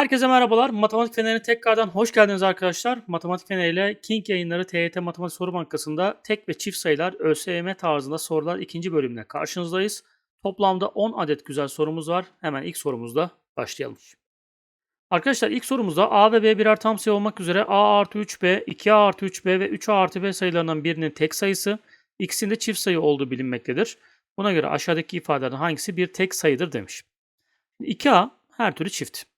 Herkese merhabalar. Matematik Feneri'ne tekrardan hoş geldiniz arkadaşlar. Matematik Feneri ile King yayınları TYT Matematik Soru Bankası'nda tek ve çift sayılar ÖSYM tarzında sorular ikinci bölümle karşınızdayız. Toplamda 10 adet güzel sorumuz var. Hemen ilk sorumuzla başlayalım. Arkadaşlar ilk sorumuzda A ve B birer tam sayı olmak üzere A artı 3B, 2A artı 3B ve 3A artı B sayılarından birinin tek sayısı, ikisinde çift sayı olduğu bilinmektedir. Buna göre aşağıdaki ifadelerden hangisi bir tek sayıdır demiş. 2A her türlü çift.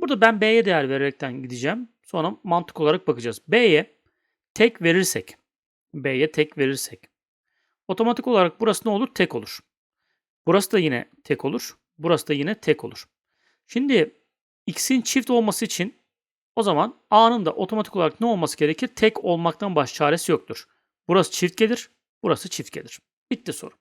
Burada ben B'ye değer vererekten gideceğim. Sonra mantık olarak bakacağız. B'ye tek verirsek, B'ye tek verirsek, otomatik olarak burası ne olur? Tek olur. Burası da yine tek olur. Burası da yine tek olur. Şimdi x'in çift olması için o zaman a'nın da otomatik olarak ne olması gerekir? Tek olmaktan baş çaresi yoktur. Burası çift gelir, burası çift gelir. Bitti soru.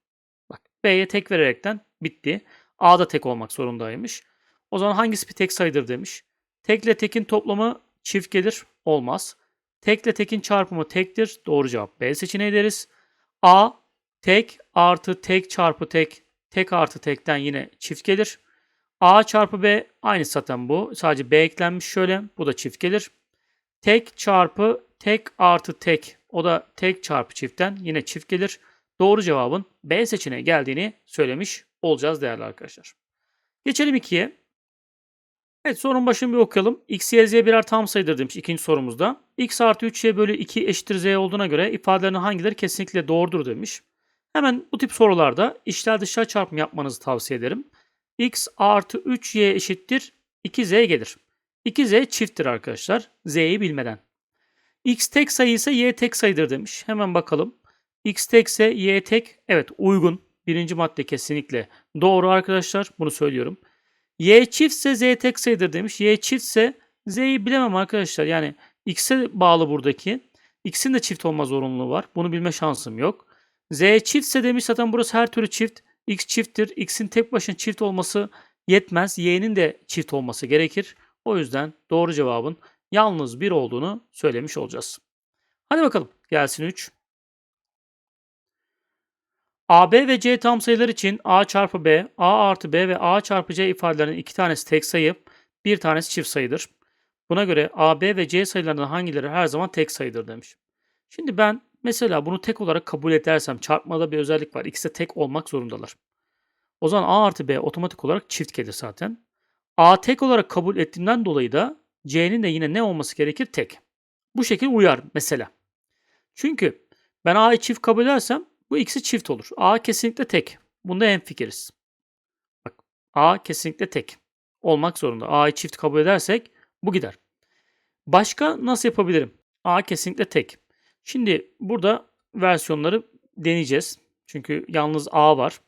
Bak B'ye tek vererekten bitti. A da tek olmak zorundaymış. O zaman hangisi bir tek sayıdır demiş. Tekle tekin toplamı çift gelir. Olmaz. Tekle tekin çarpımı tektir. Doğru cevap B seçeneği deriz. A tek artı tek çarpı tek tek artı tekten yine çift gelir. A çarpı B aynı zaten bu. Sadece B eklenmiş şöyle. Bu da çift gelir. Tek çarpı tek artı tek. O da tek çarpı çiftten yine çift gelir. Doğru cevabın B seçeneği geldiğini söylemiş olacağız değerli arkadaşlar. Geçelim 2'ye. Evet sorunun başını bir okuyalım. x, y, z birer tam sayıdır demiş ikinci sorumuzda. x artı 3y bölü 2 eşittir z olduğuna göre ifadelerin hangileri kesinlikle doğrudur demiş. Hemen bu tip sorularda içler dışlar çarpımı yapmanızı tavsiye ederim. x artı 3y eşittir 2z gelir. 2z çifttir arkadaşlar. z'yi bilmeden. x tek sayı ise y tek sayıdır demiş. Hemen bakalım. x tekse y tek. Evet uygun. Birinci madde kesinlikle doğru arkadaşlar. Bunu söylüyorum. Y çiftse Z tek sayıdır demiş. Y çiftse Z'yi bilemem arkadaşlar. Yani X'e bağlı buradaki. X'in de çift olma zorunluluğu var. Bunu bilme şansım yok. Z çiftse demiş zaten burası her türlü çift. X çifttir. X'in tek başına çift olması yetmez. Y'nin de çift olması gerekir. O yüzden doğru cevabın yalnız bir olduğunu söylemiş olacağız. Hadi bakalım gelsin 3. AB ve C tam sayılar için A çarpı B, A artı B ve A çarpı C ifadelerinin iki tanesi tek sayı, bir tanesi çift sayıdır. Buna göre AB ve C sayılarından hangileri her zaman tek sayıdır demiş. Şimdi ben mesela bunu tek olarak kabul edersem çarpmada bir özellik var. İkisi de tek olmak zorundalar. O zaman A artı B otomatik olarak çift gelir zaten. A tek olarak kabul ettiğimden dolayı da C'nin de yine ne olması gerekir? Tek. Bu şekil uyar mesela. Çünkü ben A'yı çift kabul edersem bu ikisi çift olur. A kesinlikle tek. Bunda hemfikiriz. Bak A kesinlikle tek. Olmak zorunda. A'yı çift kabul edersek bu gider. Başka nasıl yapabilirim? A kesinlikle tek. Şimdi burada versiyonları deneyeceğiz. Çünkü yalnız A var.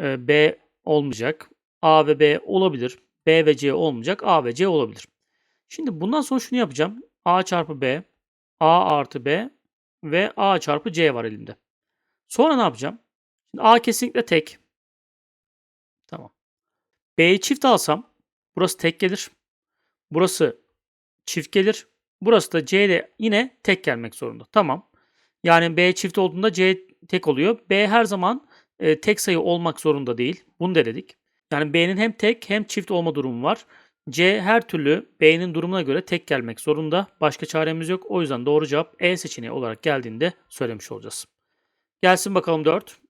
Ee, B olmayacak. A ve B olabilir. B ve C olmayacak. A ve C olabilir. Şimdi bundan sonra şunu yapacağım. A çarpı B, A artı B ve A çarpı C var elimde. Sonra ne yapacağım? Şimdi A kesinlikle tek. Tamam. B'yi çift alsam burası tek gelir. Burası çift gelir. Burası da C ile yine tek gelmek zorunda. Tamam. Yani B çift olduğunda C tek oluyor. B her zaman e, tek sayı olmak zorunda değil. Bunu da dedik. Yani B'nin hem tek hem çift olma durumu var. C her türlü B'nin durumuna göre tek gelmek zorunda. Başka çaremiz yok. O yüzden doğru cevap E seçeneği olarak geldiğinde söylemiş olacağız. Gelsin bakalım 4.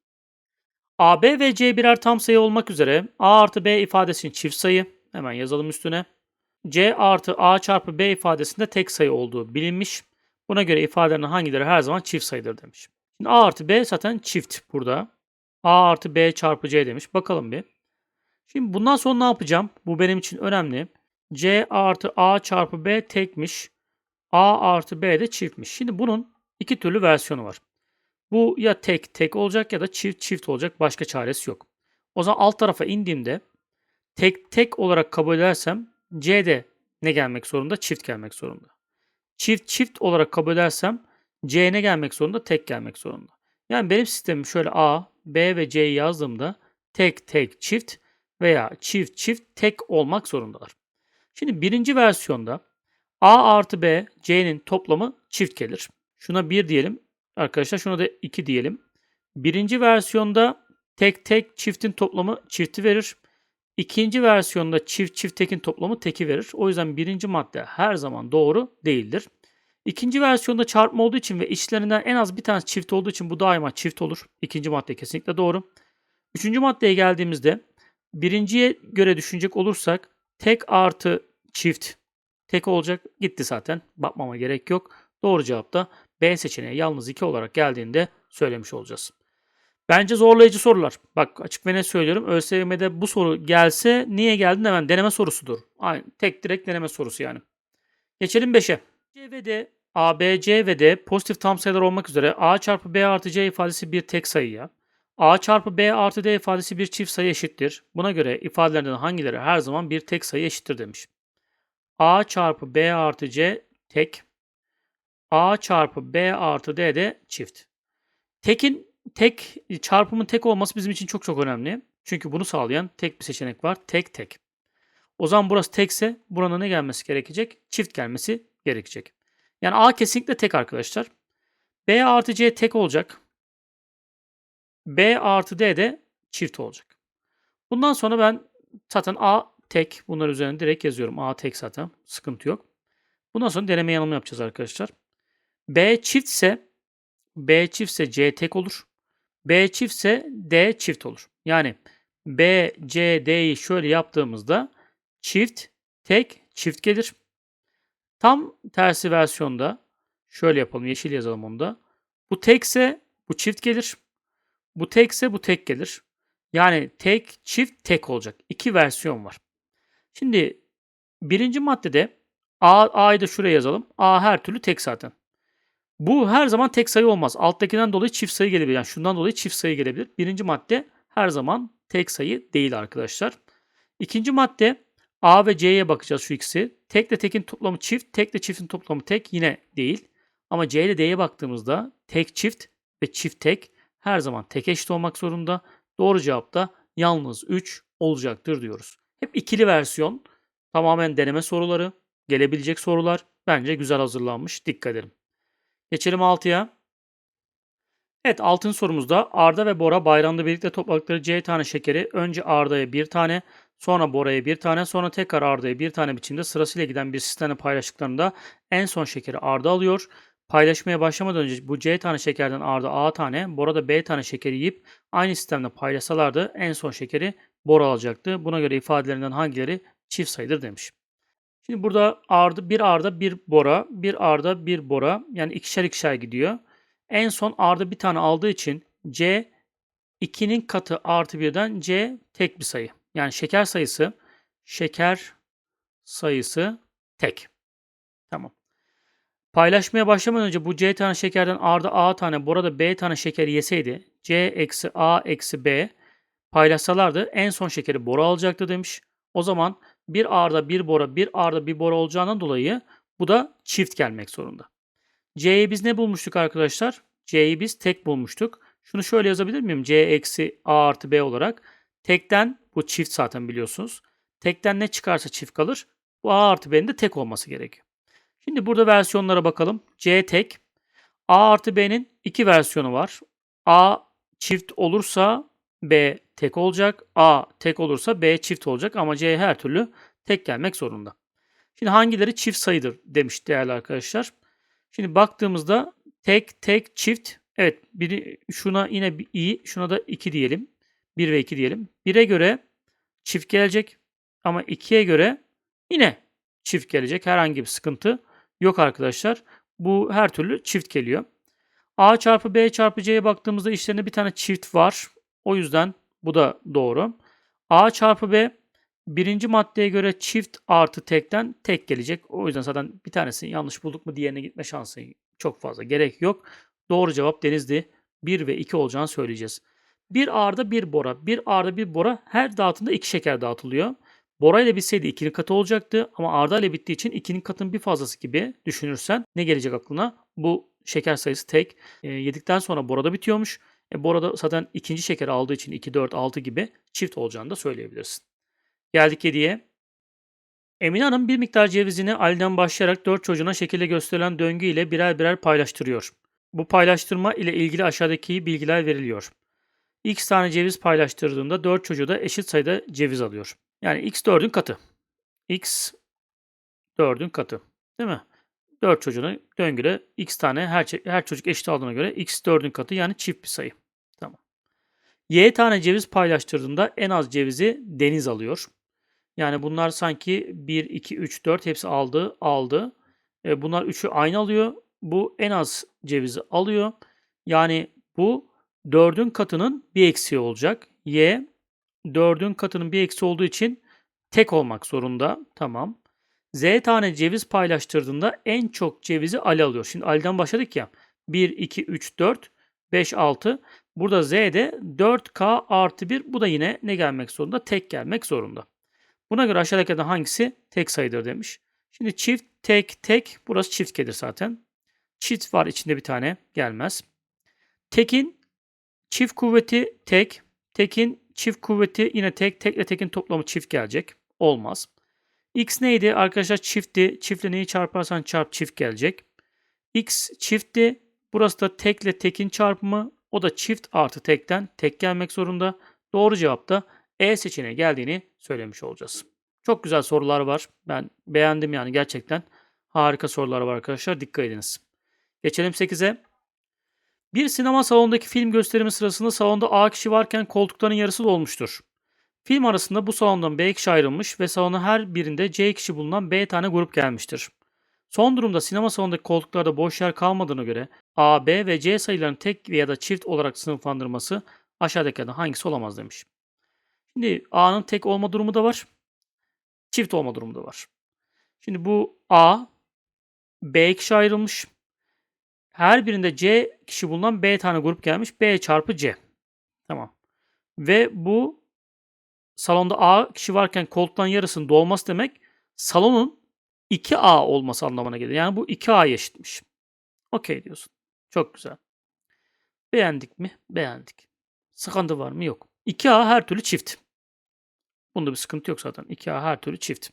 AB ve C birer tam sayı olmak üzere A artı B ifadesinin çift sayı. Hemen yazalım üstüne. C artı A çarpı B ifadesinde tek sayı olduğu bilinmiş. Buna göre ifadelerin hangileri her zaman çift sayıdır demiş. Şimdi A artı B zaten çift burada. A artı B çarpı C demiş. Bakalım bir. Şimdi bundan sonra ne yapacağım? Bu benim için önemli. C artı A çarpı B tekmiş. A artı B de çiftmiş. Şimdi bunun iki türlü versiyonu var. Bu ya tek tek olacak ya da çift çift olacak. Başka çaresi yok. O zaman alt tarafa indiğimde tek tek olarak kabul edersem C'de ne gelmek zorunda? Çift gelmek zorunda. Çift çift olarak kabul edersem C ne gelmek zorunda? Tek gelmek zorunda. Yani benim sistemim şöyle A, B ve C'yi yazdığımda tek tek çift veya çift çift tek olmak zorundalar. Şimdi birinci versiyonda A artı B, C'nin toplamı çift gelir. Şuna 1 diyelim. Arkadaşlar şuna da 2 diyelim. Birinci versiyonda tek tek çiftin toplamı çifti verir. İkinci versiyonda çift çift tekin toplamı teki verir. O yüzden birinci madde her zaman doğru değildir. İkinci versiyonda çarpma olduğu için ve içlerinden en az bir tanesi çift olduğu için bu daima çift olur. İkinci madde kesinlikle doğru. Üçüncü maddeye geldiğimizde birinciye göre düşünecek olursak tek artı çift tek olacak. Gitti zaten. Bakmama gerek yok. Doğru cevap da B seçeneği yalnız 2 olarak geldiğinde söylemiş olacağız. Bence zorlayıcı sorular. Bak açık ve net söylüyorum. ÖSYM'de bu soru gelse niye geldin hemen deneme sorusudur. Aynı, tek direkt deneme sorusu yani. Geçelim 5'e. C ve D, A, B, C ve D pozitif tam sayılar olmak üzere A çarpı B artı C ifadesi bir tek sayıya, A çarpı B artı D ifadesi bir çift sayı eşittir. Buna göre ifadelerden hangileri her zaman bir tek sayı eşittir demiş. A çarpı B artı C tek, A çarpı B artı D de çift. Tekin tek çarpımın tek olması bizim için çok çok önemli. Çünkü bunu sağlayan tek bir seçenek var. Tek tek. O zaman burası tekse buranın ne gelmesi gerekecek? Çift gelmesi gerekecek. Yani A kesinlikle tek arkadaşlar. B artı C tek olacak. B artı D de çift olacak. Bundan sonra ben zaten A tek. Bunlar üzerine direkt yazıyorum. A tek zaten. Sıkıntı yok. Bundan sonra deneme yanılma yapacağız arkadaşlar. B çiftse B çiftse C tek olur. B çiftse D çift olur. Yani B, C, D'yi şöyle yaptığımızda çift, tek, çift gelir. Tam tersi versiyonda şöyle yapalım. Yeşil yazalım onu da. Bu tekse bu çift gelir. Bu tekse bu tek gelir. Yani tek, çift, tek olacak. İki versiyon var. Şimdi birinci maddede A, A'yı da şuraya yazalım. A her türlü tek zaten. Bu her zaman tek sayı olmaz. Alttakinden dolayı çift sayı gelebilir. Yani şundan dolayı çift sayı gelebilir. Birinci madde her zaman tek sayı değil arkadaşlar. İkinci madde A ve C'ye bakacağız şu ikisi. Tekle tekin toplamı çift, tekle çiftin toplamı tek yine değil. Ama C ile D'ye baktığımızda tek çift ve çift tek her zaman tek eşit olmak zorunda. Doğru cevap da yalnız 3 olacaktır diyoruz. Hep ikili versiyon. Tamamen deneme soruları, gelebilecek sorular. Bence güzel hazırlanmış. Dikkat edin. Geçelim 6'ya. Evet altın sorumuzda Arda ve Bora bayramda birlikte topladıkları C tane şekeri önce Arda'ya bir tane, sonra Bora'ya bir tane, sonra tekrar Arda'ya bir tane biçimde sırasıyla giden bir sistemle paylaştıklarında en son şekeri Arda alıyor. Paylaşmaya başlamadan önce bu C tane şekerden Arda A tane, Bora da B tane şekeri yiyip aynı sistemde paylaşsalardı en son şekeri Bora alacaktı. Buna göre ifadelerinden hangileri çift sayıdır demiş. Şimdi burada Arda, bir Arda, bir Bora, bir Arda, bir Bora. Yani ikişer ikişer gidiyor. En son Arda bir tane aldığı için C 2'nin katı artı birden C tek bir sayı. Yani şeker sayısı, şeker sayısı tek. Tamam. Paylaşmaya başlamadan önce bu C tane şekerden Arda A tane, Bora da B tane şeker yeseydi C eksi A eksi B paylaşsalardı en son şekeri Bora alacaktı demiş. O zaman bir A'da bir Bora, bir A'da bir Bora olacağından dolayı bu da çift gelmek zorunda. C'yi biz ne bulmuştuk arkadaşlar? C'yi biz tek bulmuştuk. Şunu şöyle yazabilir miyim? C eksi A artı B olarak. Tekten bu çift zaten biliyorsunuz. Tekten ne çıkarsa çift kalır. Bu A artı B'nin de tek olması gerekiyor. Şimdi burada versiyonlara bakalım. C tek. A artı B'nin iki versiyonu var. A çift olursa B tek olacak. A tek olursa B çift olacak ama C her türlü tek gelmek zorunda. Şimdi hangileri çift sayıdır demiş değerli arkadaşlar. Şimdi baktığımızda tek, tek, çift. Evet biri şuna yine i, şuna da 2 diyelim. 1 ve 2 diyelim. 1'e göre çift gelecek ama 2'ye göre yine çift gelecek. Herhangi bir sıkıntı yok arkadaşlar. Bu her türlü çift geliyor. A çarpı B çarpı C'ye baktığımızda işlerinde bir tane çift var. O yüzden bu da doğru. A çarpı B birinci maddeye göre çift artı tekten tek gelecek. O yüzden zaten bir tanesini yanlış bulduk mu diğerine gitme şansı çok fazla gerek yok. Doğru cevap Denizli 1 ve 2 olacağını söyleyeceğiz. Bir A'da bir Bora. Bir A'da bir Bora her dağıtımda iki şeker dağıtılıyor. Bora ile bitseydi 2'nin katı olacaktı ama Arda ile bittiği için 2'nin katının bir fazlası gibi düşünürsen ne gelecek aklına? Bu şeker sayısı tek. E, yedikten sonra Bora'da bitiyormuş. E, Bora'da zaten ikinci şeker aldığı için 2, 4, 6 gibi çift olacağını da söyleyebilirsin. Geldik 7'ye. Emine Hanım bir miktar cevizini Ali'den başlayarak dört çocuğuna şekilde gösterilen döngü ile birer birer paylaştırıyor. Bu paylaştırma ile ilgili aşağıdaki bilgiler veriliyor. x tane ceviz paylaştırdığında 4 çocuğu da eşit sayıda ceviz alıyor. Yani x 4'ün katı. x 4'ün katı. Değil mi? 4 çocuğuna döngüle x tane her, her çocuk eşit aldığına göre x 4'ün katı yani çift bir sayı. Y tane ceviz paylaştırdığında en az cevizi Deniz alıyor. Yani bunlar sanki 1, 2, 3, 4 hepsi aldı, aldı. E, bunlar üçü aynı alıyor. Bu en az cevizi alıyor. Yani bu 4'ün katının bir eksiği olacak. Y 4'ün katının bir eksi olduğu için tek olmak zorunda. Tamam. Z tane ceviz paylaştırdığında en çok cevizi Ali alıyor. Şimdi Ali'den başladık ya. 1, 2, 3, 4, 5, 6. Burada Z'de 4K artı 1. Bu da yine ne gelmek zorunda? Tek gelmek zorunda. Buna göre aşağıdakilerden hangisi tek sayıdır demiş. Şimdi çift, tek, tek. Burası çift gelir zaten. Çift var içinde bir tane. Gelmez. Tekin çift kuvveti tek. Tekin çift kuvveti yine tek. Tekle tekin toplamı çift gelecek. Olmaz. X neydi? Arkadaşlar çiftti. Çiftle neyi çarparsan çarp çift gelecek. X çiftti. Burası da tekle tekin çarpımı. O da çift artı tekten tek gelmek zorunda. Doğru cevap da E seçeneği geldiğini söylemiş olacağız. Çok güzel sorular var. Ben beğendim yani gerçekten. Harika sorular var arkadaşlar. Dikkat ediniz. Geçelim 8'e. Bir sinema salonundaki film gösterimi sırasında salonda A kişi varken koltukların yarısı dolmuştur. Film arasında bu salondan B kişi ayrılmış ve salonun her birinde C kişi bulunan B tane grup gelmiştir. Son durumda sinema salonundaki koltuklarda boş yer kalmadığına göre A, B ve C sayılarının tek veya da çift olarak sınıflandırması aşağıdakilerden hangisi olamaz demiş. Şimdi A'nın tek olma durumu da var. Çift olma durumu da var. Şimdi bu A, B kişi ayrılmış. Her birinde C kişi bulunan B tane grup gelmiş. B çarpı C. Tamam. Ve bu salonda A kişi varken koltuktan yarısının dolması demek salonun 2A olması anlamına gelir. Yani bu 2A'ya eşitmiş. Okey diyorsun. Çok güzel. Beğendik mi? Beğendik. Sıkıntı var mı? Yok. 2A her türlü çift. Bunda bir sıkıntı yok zaten. 2A her türlü çift.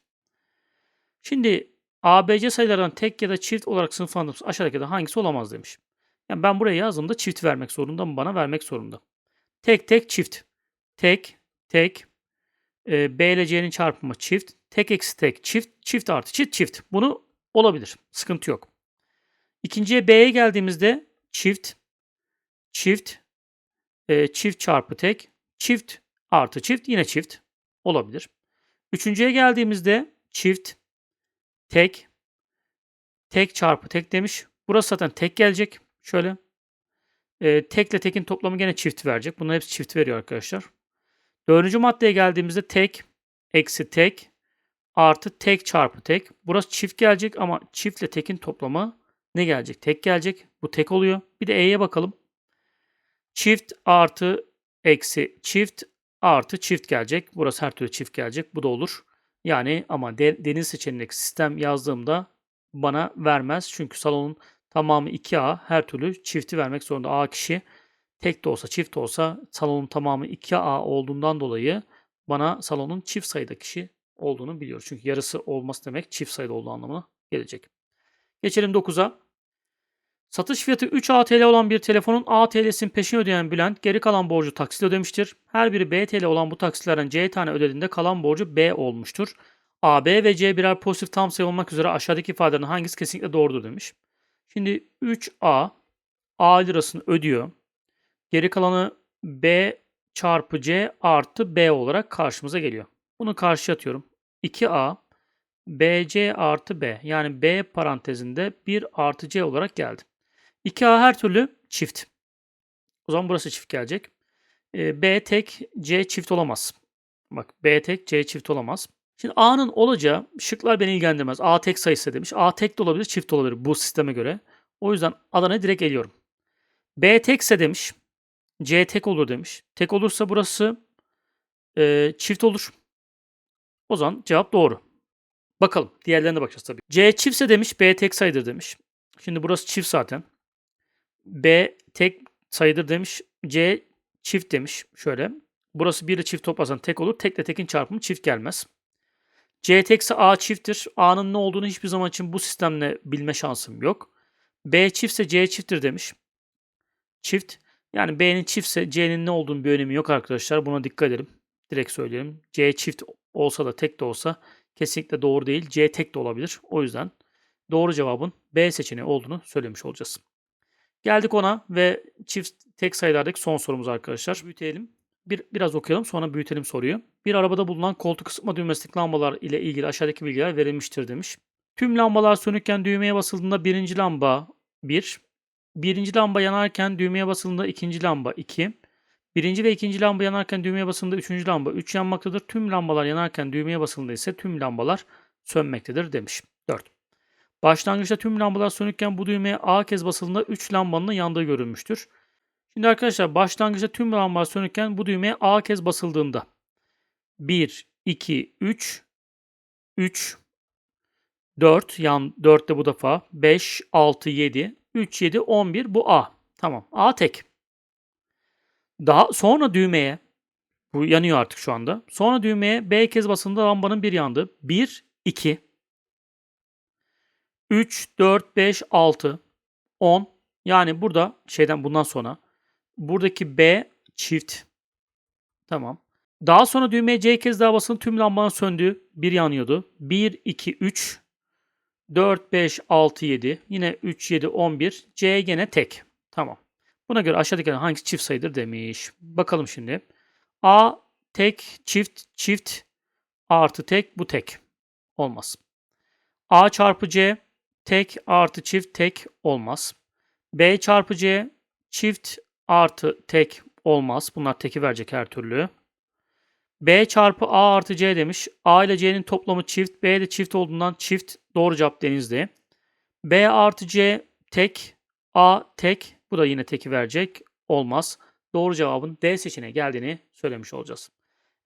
Şimdi ABC sayılardan tek ya da çift olarak sınıflandırılmış aşağıdaki de hangisi olamaz demiş. Yani ben buraya yazdığımda çift vermek zorunda mı? Bana vermek zorunda. Tek tek çift. Tek, tek. E, B ile C'nin çarpımı çift. Tek eksi tek çift. Çift artı çift çift. Bunu olabilir. Sıkıntı yok. İkinciye B'ye geldiğimizde çift, çift, e, çift çarpı tek, çift artı çift yine çift olabilir. Üçüncüye geldiğimizde çift, tek, tek çarpı tek demiş. Burası zaten tek gelecek. Şöyle. E, tekle tekin toplamı gene çift verecek. Bunların hepsi çift veriyor arkadaşlar. Dördüncü maddeye geldiğimizde tek, eksi tek, artı tek çarpı tek. Burası çift gelecek ama çiftle tekin toplamı ne gelecek? Tek gelecek. Bu tek oluyor. Bir de E'ye bakalım. Çift artı eksi çift artı çift gelecek. Burası her türlü çift gelecek. Bu da olur. Yani ama de, deniz seçeneğindeki sistem yazdığımda bana vermez. Çünkü salonun tamamı 2A her türlü çifti vermek zorunda. A kişi tek de olsa çift de olsa salonun tamamı 2A olduğundan dolayı bana salonun çift sayıda kişi olduğunu biliyoruz. Çünkü yarısı olması demek çift sayıda olduğu anlamına gelecek. Geçelim 9'a. Satış fiyatı 3 ATL olan bir telefonun ATL'sini peşin ödeyen Bülent geri kalan borcu taksit ödemiştir. Her biri BTL olan bu taksitlerden C tane ödediğinde kalan borcu B olmuştur. A, B ve C birer pozitif tam sayı olmak üzere aşağıdaki ifadelerin hangisi kesinlikle doğrudur demiş. Şimdi 3A A lirasını ödüyor. Geri kalanı B çarpı C artı B olarak karşımıza geliyor. Bunu karşıya atıyorum. 2A BC artı B yani B parantezinde 1 artı C olarak geldi. 2A her türlü çift. O zaman burası çift gelecek. E, B tek C çift olamaz. Bak B tek C çift olamaz. Şimdi A'nın olacağı şıklar beni ilgilendirmez. A tek sayısı demiş. A tek de olabilir çift olabilir bu sisteme göre. O yüzden Adana'ya direkt eliyorum. B tekse demiş. C tek olur demiş. Tek olursa burası e, çift olur. O zaman cevap doğru. Bakalım. Diğerlerine bakacağız tabii. C çiftse demiş. B tek sayıdır demiş. Şimdi burası çift zaten. B tek sayıdır demiş. C çift demiş. Şöyle. Burası 1 ile çift toplasan tek olur. Tekle tekin çarpımı çift gelmez. C tekse A çifttir. A'nın ne olduğunu hiçbir zaman için bu sistemle bilme şansım yok. B çiftse C çifttir demiş. Çift. Yani B'nin çiftse C'nin ne olduğunu bir önemi yok arkadaşlar. Buna dikkat edelim. Direkt söyleyelim. C çift olsa da tek de olsa kesinlikle doğru değil. C tek de olabilir. O yüzden doğru cevabın B seçeneği olduğunu söylemiş olacağız. Geldik ona ve çift tek sayılardaki son sorumuz arkadaşlar. Büyütelim. Bir, biraz okuyalım sonra büyütelim soruyu. Bir arabada bulunan koltuk ısıtma düğmesindeki lambalar ile ilgili aşağıdaki bilgiler verilmiştir demiş. Tüm lambalar sönükken düğmeye basıldığında birinci lamba 1, birinci lamba yanarken düğmeye basıldığında ikinci lamba 2, birinci ve ikinci lamba yanarken düğmeye basıldığında üçüncü lamba 3 yanmaktadır. Tüm lambalar yanarken düğmeye basıldığında ise tüm lambalar sönmektedir demiş. 4. Başlangıçta tüm lambalar sönükken bu düğmeye A kez basıldığında 3 lambanın yandığı görülmüştür. Şimdi arkadaşlar başlangıçta tüm lambalar sönükken bu düğmeye A kez basıldığında 1, 2, 3, 3, 4 yan 4 de bu defa 5, 6, 7, 3, 7, 11 bu A. Tamam. A tek. Daha sonra düğmeye bu yanıyor artık şu anda. Sonra düğmeye B kez basıldığında lambanın bir yandı. 1, 2, 3, 4, 5, 6, 10. Yani burada şeyden bundan sonra buradaki B çift. Tamam. Daha sonra düğmeye C kez daha basın tüm lambanın söndüğü bir yanıyordu. 1, 2, 3, 4, 5, 6, 7. Yine 3, 7, 11. C gene tek. Tamam. Buna göre aşağıdaki hangisi çift sayıdır demiş. Bakalım şimdi. A tek, çift, çift artı tek bu tek. Olmaz. A çarpı C tek artı çift tek olmaz. B çarpı C çift artı tek olmaz. Bunlar teki verecek her türlü. B çarpı A artı C demiş. A ile C'nin toplamı çift. B de çift olduğundan çift. Doğru cevap Denizli. B artı C tek. A tek. Bu da yine teki verecek. Olmaz. Doğru cevabın D seçeneği geldiğini söylemiş olacağız.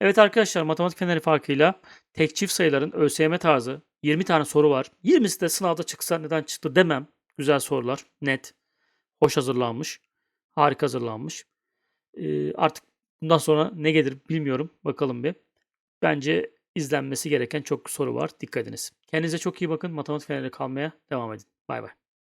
Evet arkadaşlar matematik feneri farkıyla tek çift sayıların ÖSYM tarzı 20 tane soru var. 20'si de sınavda çıksa neden çıktı demem. Güzel sorular. Net. Hoş hazırlanmış. Harika hazırlanmış. Ee, artık bundan sonra ne gelir bilmiyorum. Bakalım bir. Bence izlenmesi gereken çok soru var. Dikkat ediniz. Kendinize çok iyi bakın. Matematik feneri kalmaya devam edin. Bay bay.